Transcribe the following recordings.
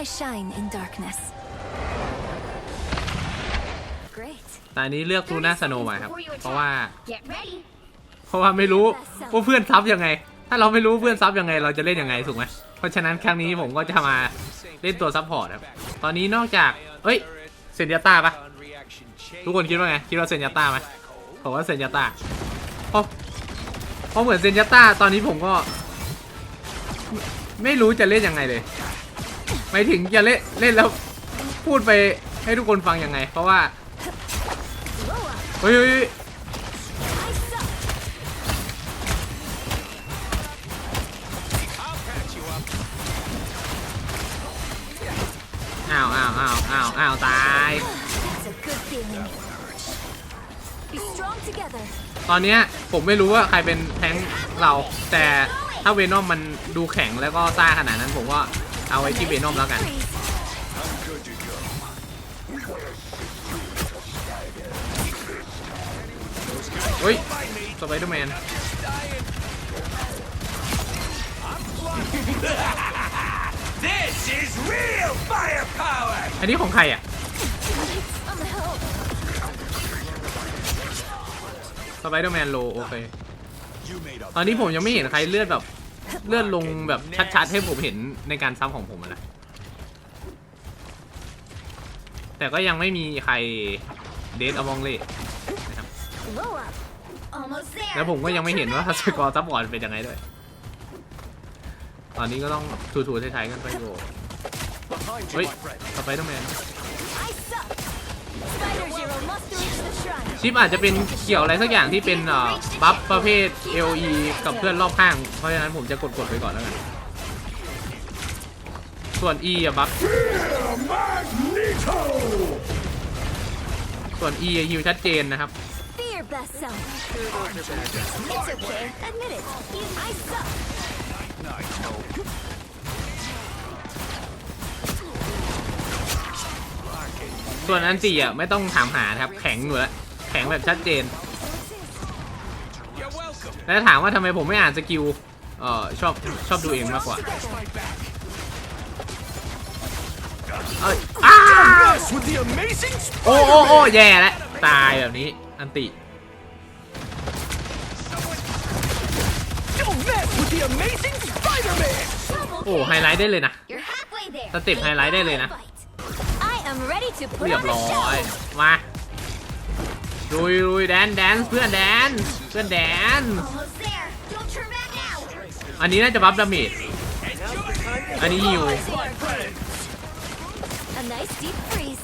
I shine in darkness. Great. แต่อันนี้เลือกลูน่าสโนว์มาครับ เพราะว่า Get ready. เพราะว่าไม่รู้ว่าเพื่อนซับยังไง ถ้าเราไม่รู้เพื่อนซับยังไง เราจะเล่นยังไงถูกไหมเพราะฉะนั้นครั้งนี้ผมก็จะมาเล่นตัวซับพอร์ตครับ ตอนนี้นอกจากเอ้ยเซนยาต้าปะทุกคนคิดว่าไง คิดว่าเซนยาต้าไหมผมว่าเซนยาต้าเพราะเพราะเหมือนเซนยาต้าตอนนี้ผมก็ ไม่รู้จะเล่นยังไงเลย หมายถึงจะเล่นเล่นแล้วพูดไปให้ทุกคนฟังยังไง เพราะว่าเฮ้ยอ้าวอ้าวอ้าวอ้าวอ้าวตาย ตอนเนี้ยผมไม่รู้ว่าใครเป็นแทงเรา แต่ถ้าเวนอมมันดูแข็งแล้วก็ซ่าขนาดนั้นผมว่า เอาไว้ที่เวนอมแล้วกันเฮ้ยสไปเดอร์แมนอันนี้ของใครอะสไปเดอร์แมนโลโอเค ตอนนี้ผมยังไม่เห็นใครเลือดแบบ เลื่อดลงแบบชัดๆให้ผมเห็นในการซับของผมนะ แต่ก็ยังไม่มีใครเดทอมองเล่นะครับ แล้วผมก็ยังไม่เห็นว่าสกอร์ซับบอร์ดเป็นยังไงด้วย ตอนนี้ก็ต้องถูๆไทยๆกันไปอยู่ behind you, Wait. my friend. สไปเดอร์แมน I suck. Spider Zero must. ชิปอาจจะเป็นเกี่ยวอะไรสักอย่างที่เป็นบัฟประเภท LE กับเพื่อนรอบข้าง เพราะฉะนั้นผมจะกดๆไปก่อนแล้วกัน ส่วน E อะบัฟ ส่วน E อะฮิวชัดเจนนะครับ ส่วนอันตีอะไม่ต้องถามหานะครับ แข็งอยู่แล้วแข็งแบบชัดเจน You're welcome. แล้วถามว่าทำไมผมไม่อ่านสกิลเอ่อชอบชอบดูเองมากกว่า My back. เอ้ยอ้า Mess with the amazing โอ้โอ้โอ้ Spider-Man! แย่แล้วตายแบบนี้อันติ Don't mess with the amazing Spider-Man! โอ้ไฮไลท์ได้เลยนะ You're halfway there. สเต็ปไฮไลท์ได้เลยนะ Fight. I am ready to put เรียบ on a ร้อย show. มาลุยลุยแดนแดนเพื่อนแดนเพื่อนแดน Almost there. Don't turn back now. อันนี้น่าจะบัฟดาเมจ อันนี้ฮิว A nice deep freeze.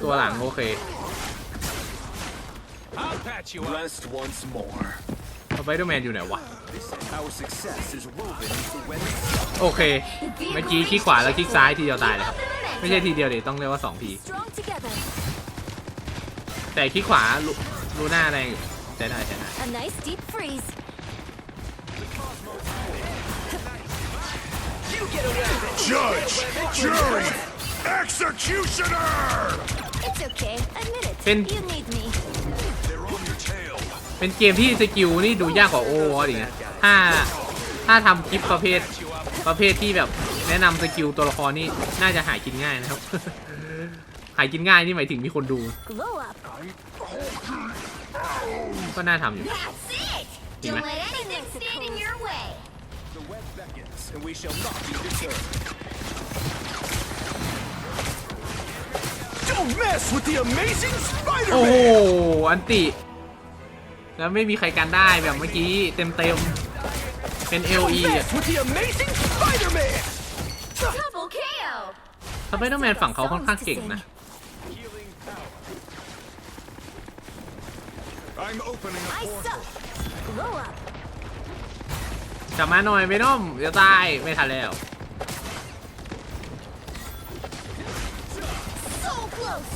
ตัวหลังโอเค I'll patch you up. Blessed once more. สไปเดอร์แมนอยู่ไหนวะ Our success is woven into when โอเค เมื่อกี้คลิกขวาแล้วคลิกซ้ายทีเดียวตายเลยครับ ไม่ใช่ทีเดียวเดี๋ยวต้องเรียกว่าสองที Strong together. แต่คลิกขวาลูลูหน้าแรงอยู่ใช้ได้ใช้ได้ A nice deep เป็นเกมที่สกิลนี่ดูยากกว่าโอวอดีนะถ้าถ้าทำคลิปประเภทประเภทที่แบบแนะนำสกิลตัวละครนี่น่าจะหากินง่ายนะครับ หากินง่ายนี่หมายถึงมีคนดู Glow up. ก็น่าทำอยู่ That's it. Dime. Don't let anything stand in your way. the web beckons, and we shall not be deterred. Don't mess with the amazing โอ้โห Spider-Man! อันติ แล้วไม่มีใครกันได้แบบเมื่อกี้เต็มเต็มๆเป็น Don't LE อะ mess with the amazing Spider-Man! Double KO. สไปเดอร์แมนฝั่งเขาค่อนข้างเก่งนะ I'm opening a I suck. Glow up. จับมาหน่อยไม่น้อมเดี๋ยวตายไม่ทันแล้ว So close.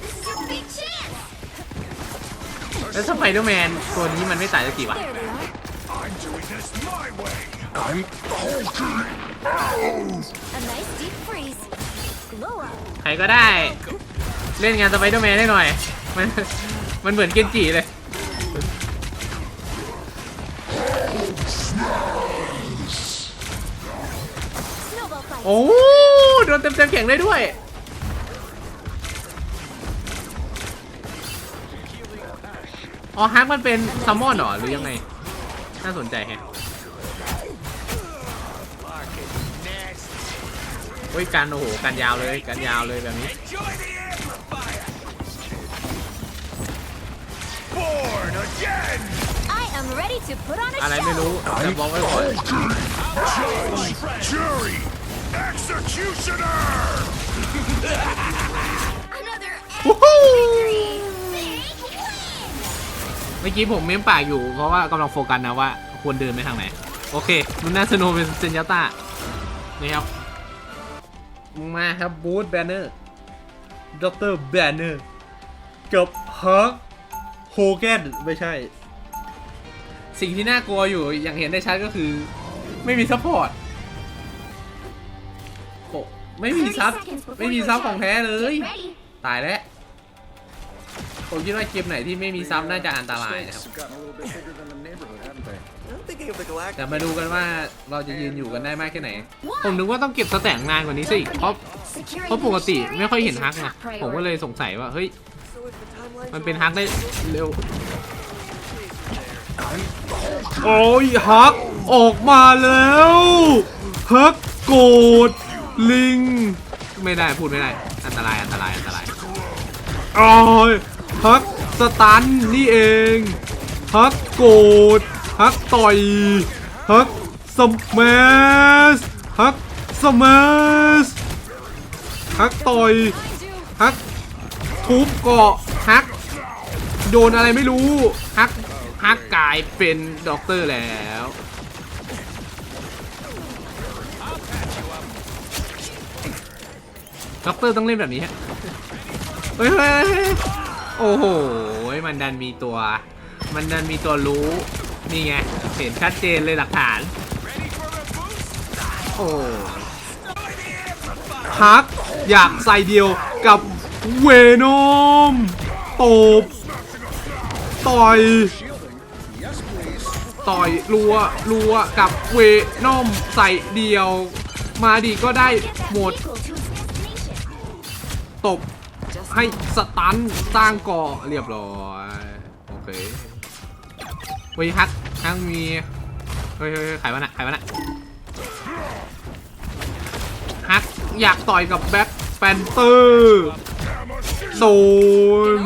This is your big chance. แล้วสไปเดอร์แมนตัวนี้มันไม่ตายสักกี่วะ There they are. I'm doing this my way! I'm Hulking! A nice deep freeze. Glow up. ใครก็ได้ เล่นงานสไปเดอร์แมนได้หน่อย มันมันเหมือนเกนจิเลยโอ้โดนเต็มเต็มๆแข่งได้ด้วย อ๋อฮักมันเป็นซัมมอนเหรอหรือยังไง น่าสนใจแฮะเฮ้ยการโอ้โหการยาวเลยการยาวเลยแบบนี้ Enjoy the amplifier! Born again! I am ready to put on a อะไรไม่รู้แต่บอกไว้ก่อน Judge, jury, executioner! มื่อกี้ผมเม้มปากอยู่เพราะว่ากำลังโฟกัสนะว่าควรเดินไปทางไหน โอเคลุน่าสโนเป็นเซนยาต้านี่ครับ มาครับบูธแบนเนอร์ด็อกเตอร์แบนเนอร์กับฮักโฮแกนไม่ใช่ สิ่งที่น่ากลัวอยู่อย่างเห็นได้ชัดก็คือ ไม่มีซัพพอร์ตไม่มีซับไม่มีซับของแท้เลย ตายแล้ว ผมคิดว่าเกมไหนที่ไม่มีซับน่าจะอันตรายนะครับ Have gotten a little bit bigger than the neighborhood, haven't they? I'm thinking of the แต่ galactic. มาดูกันว่าเราจะยืนอยู่กันได้มากแค่ไหน ผมนึกว่าต้องเก็บสแต็กนานกว่านี้สิเพราะ Securing เพราะปกติ missionary ไม่ค่อยเห็น is ฮัก your ไง top ผมก็ priority. เลยสงสัยว่าเฮ้ย So if the timelines มัน are เป็น all ฮักได้ right, เร็ว โอ้ยฮักออกมาแล้วฮักโกรธลิง ไม่ได้พูดไม่ได้ อันตรายอันตรายอันตรายโอ้ย ฮักสตันนี่เองฮักโกรธฮักต่อยฮักสมัสฮักสมัสฮักต่อยฮักทุบเกาะฮักโดนอะไรไม่รู้ฮักฮักกลายเป็นด็อกเตอร์แล้วด็อกเตอร์ต้องเล่นแบบนี้ฮะเฮ้ยเฮ้ยเฮ้ย โอ้โห มันดันมีตัว มันดันมีตัวรู้ นี่ไง เห็นชัดเจนเลยหลักฐาน โอ้ฮักอยากใส่เดียวกับเวนอมตบต่อย ต่อยรัวรัวกับเวนอมใส่เดียว มาดีก็ได้หมด ตบ ให้สตันสร้างเกาะเรียบร้อย โอเคเฮ้ยฮักฮักมีเฮ้ยเฮ้ยเฮ้ยใครวะน่ะใครวะน่ะฮักอยากต่อยกับแบ็คแปนเตอร์โซน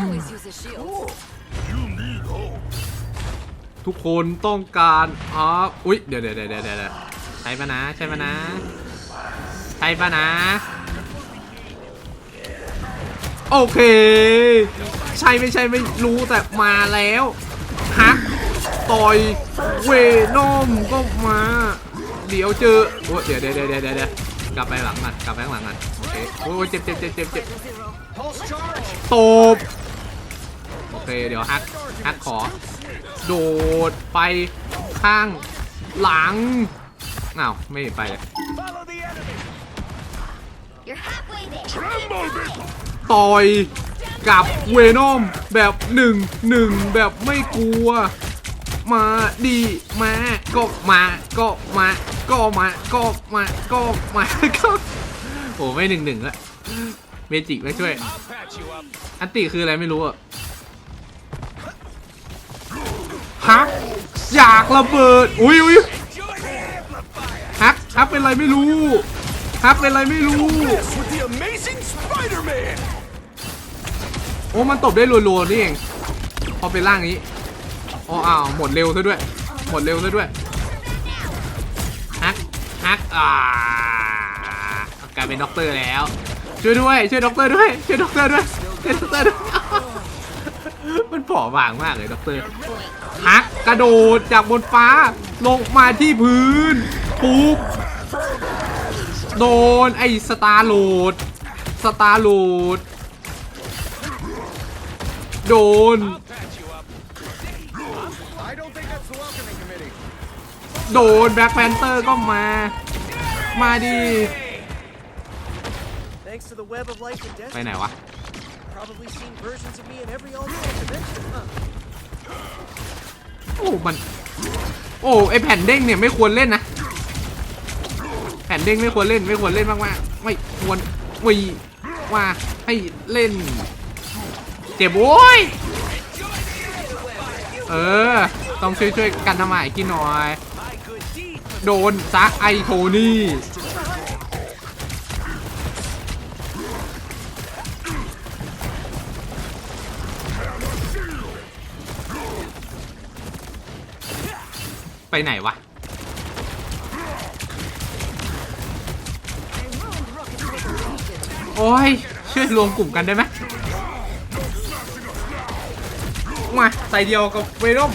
ทุกคนต้องการอ๋ออุ๊ยเดี๋ยวเดี๋ยวเดี๋ยวเดี๋ยวเดี๋ยวใช่ปะนะ ใช่ปะนะ ใช่ปะนะ โอเค ใช่ไม่ใช่ไม่รู้แต่มาแล้วฮักต่อยเวนอมก็มา เดี๋ยวเจอโอ้เดี๋ยวเดี๋ยวเดี๋ยวเดี๋ยวเดี๋ยวกลับไปหลังกันกลับไปข้างหลังกันโอเคโอ้ยเจ็บเจ็บเจ็บเจ็บเจ็บ Pulse charge. ตบโอเคเดี๋ยวฮักฮักขอ โดดไปข้างหลังอ้าวไม่ไปเลย ต่อยกับเวนอมแบบหนึ่งหนึ่งแบบไม่กลัว มาดีมาก็มาก็มาก็มาก็มาก็มาก็โอ้ไม่หนึ่งหนึ่งละเมจิกไม่ช่วย อันติคืออะไรไม่รู้อะฮักอยากระเบิด อุ้ยอุ้ยฮักฮักเป็นไรไม่รู้ฮักเป็นไรไม่รู้ โอ้มันตบได้รัวๆนี่เอง พอเป็นร่างนี้อ๋ออ้าวหมดเร็วซะด้วย หมดเร็วซะด้วยฮักฮักอ่ากลายเป็นด็อกเตอร์แล้ว ช่วยด้วย ช่วยด็อกเตอร์ด้วย ช่วยด็อกเตอร์ด้วยช่วยด็อกเตอร์ด้วย มันผอบางมากเลยด็อกเตอร์ฮักกระโดดจากบนฟ้าลงมาที่พื้นปุ๊บโดนไอ้สตาร์โหลดสตาร์โหลด โดน โดนแบ็คแพนเตอร์ก็มา มาดี ไปไหนวะ โอ้ มัน โอ้ ไอแผ่นเด้งเนี่ยไม่ควรเล่นนะ แผ่นเด้งไม่ควรเล่น ไม่ควรเล่นมากๆไม่ควรวีว่าให้เล่น เจ็บโว้ย เออ ต้องช่วยช่วยๆกันทำไมกินหน่อย โดนซักไอโทนี่ ไปไหนวะโอ้ยช่วยรวมกลุ่มกันได้ไหม มา ใส่เดียวกับเวรอม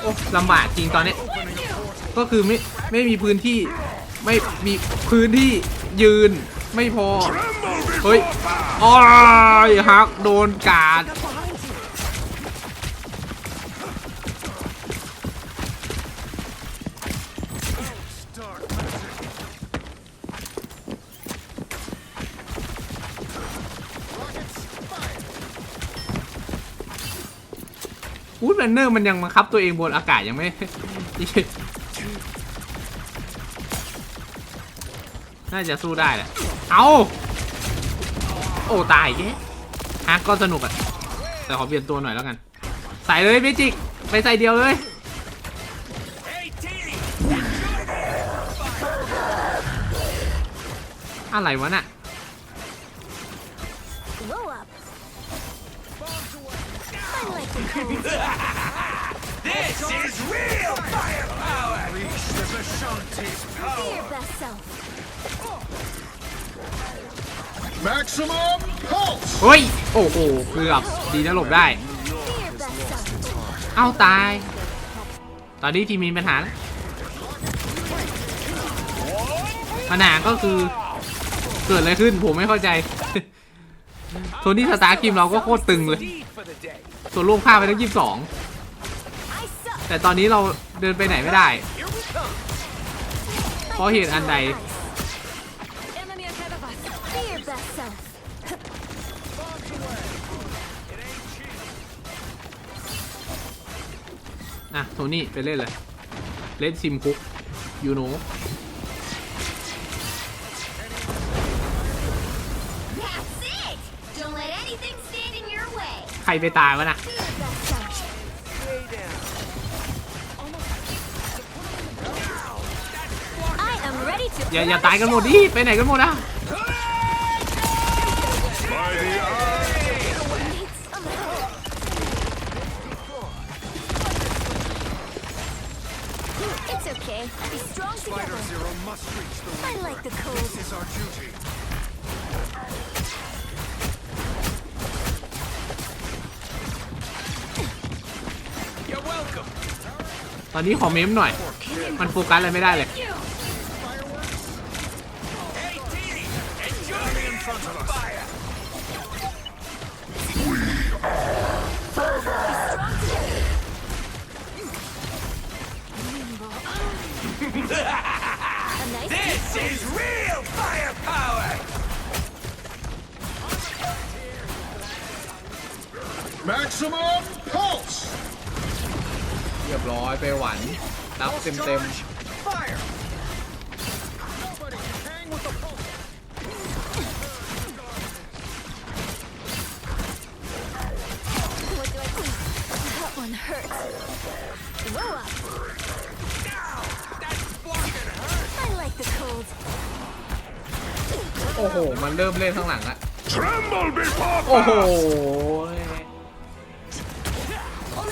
โอ้ลำบากจริงตอนนี้ ก็คือไม่ไม่มีพื้นที่ไม่มีพื้นที่ยืนไม่พอ เฮ้ยอ้ยฮักโดนกาด นเนอร์มันยังบังคับตัวเองบนอากาศยังไม่น่าจะสู้ได้แหละ เอาโอ้ ตายแกฮักก็สนุกอะแต่ขอเปลี่ยนตัวหน่อยแล้วกัน ใส่เลยเมจิก ไปใส่เดียวเลย อะไรวะน่ะ This is real firepower. Reach the Vishanti's Be power. your best self. Maximum pulse. เฮ้ย โอ้โหเกือบดีนะหลบได้ Be your best self. เอ้าตาย ตอนนี้ทีมมีปัญหาแล้วปัญหาก็คือเกิดอะไรขึ้นผมไม่เข้าใจ โทนี่สตาร์ทีมเราก็โคตรตึงเลย Deed for the day. ส่วนร่วมค่าไปทั้งยี่สิบสอง I suck. แต่ตอนนี้เราเดินไปไหนไม่ได้ Here we come. เพราะเหตุอันใด Enemy ahead of us. Be your best self. อะ โทนี่ ไปเล่นเลย เล่นซิมคุก ยูโน That's it! Don't let anything stand in your way. ใครไปตายวะน่ะ อย่าอย่าตายกันหมดดิไปไหนกันหมดอะ By the eye. need some help. It's okay. Be strong together. Zero must reach the I like the cold. This is our duty. ตอนนี้ขอเมมหน่อย มันโฟกัสอะไรไม่ได้เลย front of us. Fire. A nice This is real firepower. Maximum pulse. เรียบร้อยไปหวันรับเต็มเต็ม Fire. หมันเริ่มเล่นข้างหลังละ Tremble before โอ้โห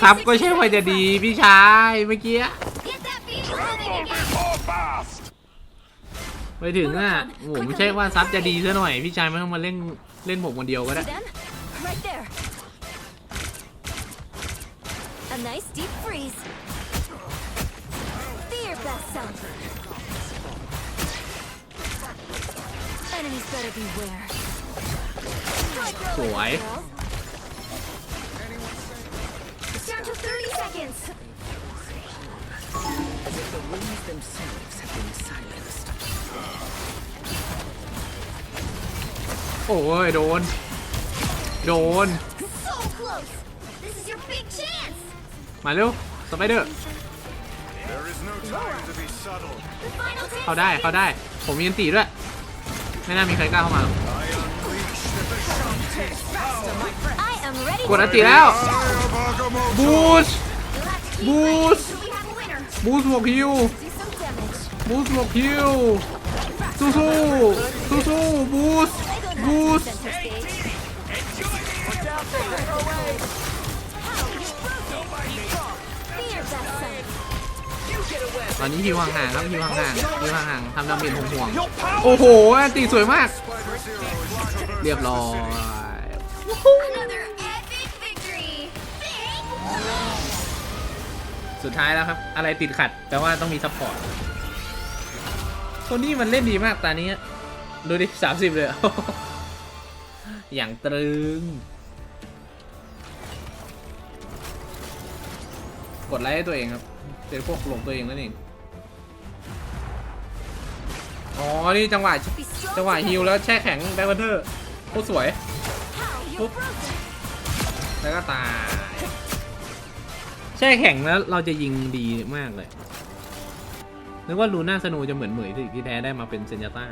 ซับก็ใช่ว่าจะดีพี่ชายเมื่อกี้ Get that beat moving again. before fast. ไปถึงอะผมไม่ใช่ว่าซับจะดีซะหน่อย พี่ชายไม่ต้องมาเล่นเล่นผมคนเดียวก็ได้ See them? Right there. A nice deep freeze. Be your best self. สวย girl. It's down to 30 seconds. The winds themselves have been silenced. โอ้ย โดน โดน So close. This is your big chance. มาเร็วสไปเดอร์ There is no time to be subtle. The final เข้า10ได้ เข้าได้ ผมมีอันตีด้วย ไม่น่ามีใครกล้าเข้ามาหรอก I unleash the I am ready กดอันตีแล้ว Diabagamoto. บูส You'll have to keep Boost. fighting until we have a winner. บูสบวกฮิว do some damage. บูสบวกฮิวสู้สู้สู้สู้บูสบูส ตอนนี้ฮิวห่างๆครับฮิวห่างๆฮิวห่างๆทำดาเมจห่วงๆโอ้โหอันตีสวยมาก เรียบร้อย Another epic victory. Thank สุดท้ายแล้วครับ อะไรติดขัด แต่ว่าต้องมีซัพพอร์ตโทนี่มันเล่นดีมากตานี้ ดูดิสามสิบเลย อย่างตรึง กดไลค์ให้ตัวเองครับ เป็นพวกหลงตัวเองนั่นเองอ๋อ นี่จังหวะจังหวะฮิวแล้วแช่แข็งแบ็ควันเทอร์โคตรสวยปุ๊บแล้วก็ตายแช่แข็งแล้วเราจะยิงดีมากเลยนึกว่าลูน่าสโนูจะเหมือนเหมยที่แท้ได้มาเป็นเซนยาต้า